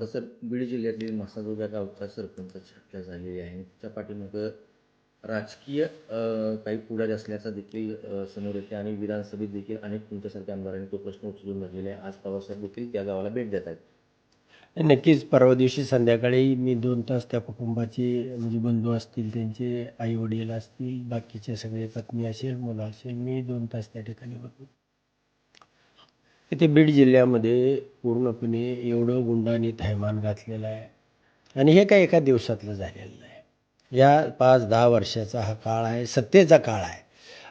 जसं बीड जिल्ह्यातील मसाजोगा गावचा सरपंचाची हत्या झालेली आहे. त्या पाठीमागं राजकीय काही पुढारी असल्याचा देखील समोर येते आणि विधानसभेत देखील अनेक तुमच्यासारख्या आमदारांनी तो प्रश्न उचलून धरलेला आहे. आज पवारसाहेब देखील त्या गावाला भेट देत आहेत. नक्कीच परवा दिवशी संध्याकाळी मी दोन तास त्या कुटुंबाचे म्हणजे बंधू असतील त्यांचे आई वडील असतील बाकीचे सगळे पत्नी असेल मुलं असेल मी दोन तास त्या ठिकाणी होतो इथे बीड जिल्ह्यामध्ये पूर्णपणे एवढं गुंडांनी थैमान घातलेलं आहे. आणि हे काय एका दिवसातलं झालेलं नाही या पाच दहा वर्षाचा हा काळ आहे सत्तेचा काळ आहे.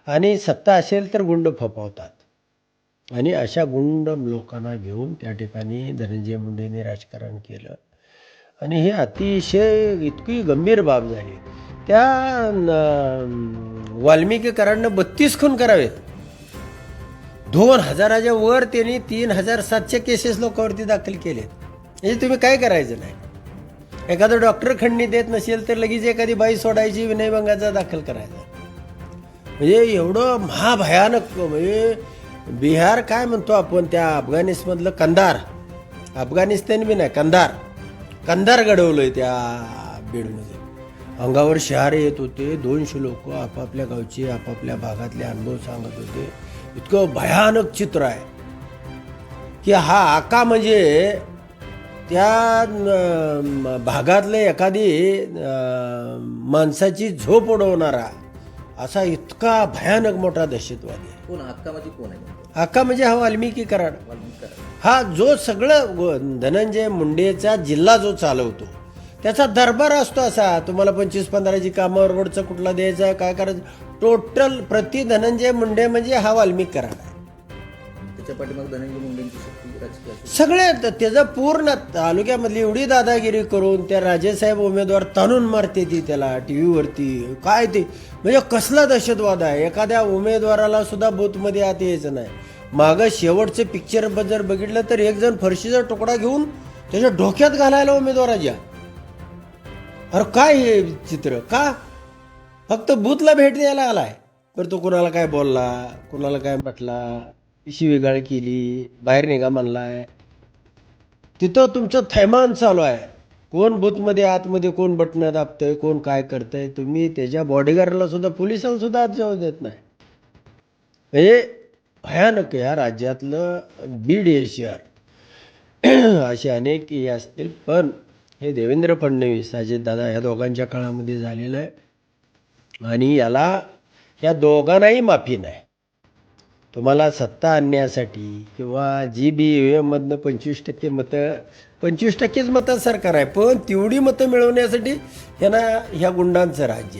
आणि सत्ता असेल तर गुंड फपवतात आणि अशा गुंड लोकांना घेऊन त्या ठिकाणी धनंजय मुंडेने राजकारण केलं. आणि हे अतिशय इतकी गंभीर बाब झाली. त्या वाल्मिकी वाल्मिकीकरांना बत्तीस खून करावेत. दोन हजाराच्या वर त्यांनी तीन हजार सातशे केसेस लोकांवरती दाखल केलेत. म्हणजे तुम्ही काय करायचं नाही? एखादा डॉक्टर खंडणी देत नसेल तर लगेच एखादी बाई सोडायची विनयभंगाचा दाखल करायचा. म्हणजे एवढं महाभयानक म्हणजे बिहार काय म्हणतो आपण त्या अफगाणिस्तानमधलं? कंदार अफगाणिस्तान बी नाही कंदार कंदार घडवलंय त्या बीडमध्ये. अंगावर शहारे येत होते. दोनशे लोक आपापल्या गावचे आपापल्या भागातले अनुभव सांगत होते. इतकं भयानक चित्र आहे. की हा आका म्हणजे त्या भागातले एखादी माणसाची झोप उडवणारा असा इतका भयानक मोठा दहशतवादी आहे. कोण? हक्कामध्ये कोण आहे? आका म्हणजे हा वाल्मिकी कराड. हा जो सगळं धनंजय मुंडेचा जिल्हा जो चालवतो त्याचा दरबार असतो असा. तुम्हाला पंचवीस पंधराची कामं रोडचं कुठला द्यायचं काय करायचं? टोटल प्रति धनंजय मुंडे म्हणजे हा वाल्मिकी कराड आहे त्याच्या पाठीमागे धनंजय मुंडेंची शक्ती राजकीय असेल. सगळे त- त्याचं पूर्ण तालुक्यामधली एवढी दादागिरी करून त्या राजेसाहेब उमेदवार ताणून मारते ती त्याला टी व्हीवरती काय ते? म्हणजे कसला दहशतवाद आहे? एखाद्या उमेदवाराला सुद्धा बूथमध्ये आत यायचं नाही. मागं शेवटचे पिक्चर जर बघितलं तर एक जण फरशीचा तुकडा घेऊन त्याच्या डोक्यात घालायला उमेदवाराच्या अरे काय हे चित्र? का? फक्त बूथला भेट द्यायला आलाय. तर तो कुणाला काय बोलला कुणाला काय म्हटला शिवीगाळ केली बाहेर निघा म्हणलाय. तिथं तुमचं थैमान चालू आहे. कोण बूथमध्ये आतमध्ये कोण बटणं दाबतंय कोण काय करतंय तुम्ही त्याच्या बॉडीगार्डला सुद्धा पोलिसाला सुद्धा आत जाऊ देत नाही. म्हणजे भयानक या राज्यातलं बीड हे शहर असे अनेक हे असतील पण हे देवेंद्र फडणवीस अजितदादा ह्या दोघांच्या काळामध्ये झालेलं आहे. आणि याला या दोघांनाही माफी नाही. तुम्हाला सत्ता आणण्यासाठी किंवा जी बी यू एममधनं पंचवीस टक्के मतं पंचवीस टक्केच मतं सरकार आहे पण तेवढी मतं मिळवण्यासाठी यांना ह्या गुंडांचं राज्य